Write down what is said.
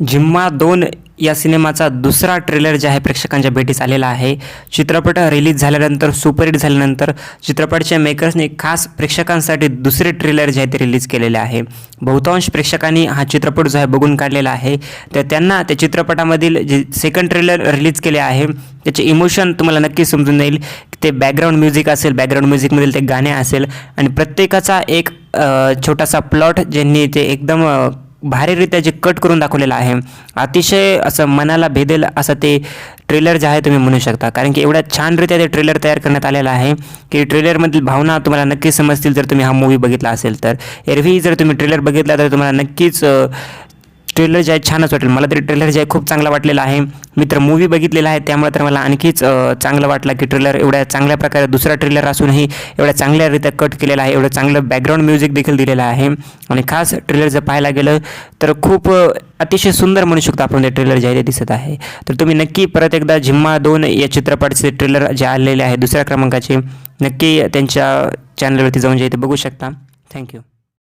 झिम्मा दोन या सिनेमाचा दुसरा ट्रेलर जे आहे प्रेक्षकांच्या भेटीस आलेला आहे. चित्रपट रिलीज झाल्यानंतर सुपरहिट झाल्यानंतर चित्रपटच्या मेकर्सने खास प्रेक्षकांसाठी दुसरे ट्रेलर जे आहे ते रिलीज केलेले आहे. बहुतांश प्रेक्षकांनी हा चित्रपट जो आहे बघून काढलेला आहे. तर त्यांना त्या चित्रपटामधील जे सेकंड ट्रेलर रिलीज केले आहे त्याचे इमोशन तुम्हाला नक्की समजून येईल ते बॅकग्राऊंड म्युझिक असेल बॅकग्राऊंड म्युझिकमधील ते गाणे असेल. आणि प्रत्येकाचा एक छोटासा प्लॉट ज्यांनी ते एकदम भारीरित्या जे कट करून दाखवलेलं आहे. अतिशय असं मनाला भेदेल असं ते ट्रेलर जे आहे तुम्ही म्हणू शकता. कारण की एवढ्या छानरित्या ते ट्रेलर तयार करण्यात आलेलं आहे. की ट्रेलरमधील भावना तुम्हाला नक्कीच समजतील जर तुम्ही हा मूवी बघितला असेल तर. एरवी जर तुम्ही ट्रेलर बघितला तर तुम्हाला नक्कीच ट्रेलर जे आहे छानच वाटेल. मला तरी ट्रेलर जे आहे खूप चांगला वाटलेला आहे. मी तर मूवी बघितलेला आहे त्यामुळे तर मला आणखीच चांगलं वाटलं की ट्रेलर एवढ्या चांगल्या प्रकारे दुसरा ट्रेलर असूनही एवढ्या चांगल्यारीत्या कट केलेला आहे एवढं चांगलं बॅकग्राऊंड म्युझिक देखील दिलेलं आहे. आणि खास ट्रेलर जर पाहायला गेलं तर खूप अतिशय सुंदर म्हणू शकतो आपण ते ट्रेलर जे आहे ते दिसत आहे. तर तुम्ही नक्की परत एकदा झिम्मा दोन या चित्रपटाचे ट्रेलर जे आलेले आहे दुसऱ्या क्रमांकाचे नक्की त्यांच्या चॅनलवरती जाऊन जे ते बघू शकता. थँक्यू